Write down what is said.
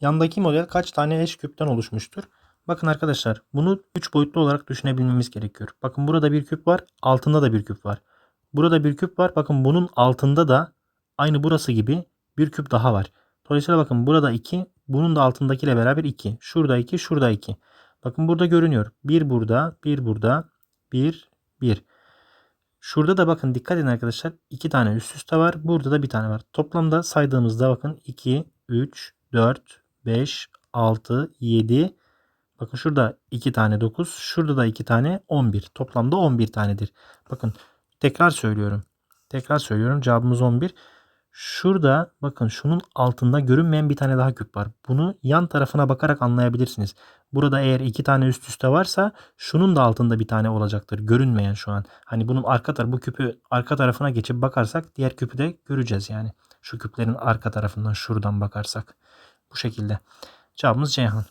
Yandaki model kaç tane eş küpten oluşmuştur? Bakın arkadaşlar bunu 3 boyutlu olarak düşünebilmemiz gerekiyor. Bakın burada bir küp var. Altında da bir küp var. Burada bir küp var. Bakın bunun altında da aynı burası gibi bir küp daha var. Dolayısıyla bakın burada 2. Bunun da altındakiyle beraber 2. Şurada 2. Şurada 2. Bakın burada görünüyor. 1 burada. 1 burada. 1. 1. Şurada da bakın dikkat edin arkadaşlar. 2 tane üst üste var. Burada da bir tane var. Toplamda saydığımızda bakın 2, 3, 4, 5, 6, 7. Bakın şurada 2 tane 9. Şurada da 2 tane 11. Toplamda 11 tanedir. Bakın tekrar söylüyorum. Tekrar söylüyorum. Cevabımız 11. Şurada bakın şunun altında görünmeyen bir tane daha küp var. Bunu yan tarafına bakarak anlayabilirsiniz. Burada eğer iki tane üst üste varsa şunun da altında bir tane olacaktır. Görünmeyen şu an. Hani bunun arka tarafı bu küpü arka tarafına geçip bakarsak diğer küpü de göreceğiz yani. Şu küplerin arka tarafından şuradan bakarsak. Bu şekilde. Cevabımız Ceyhan.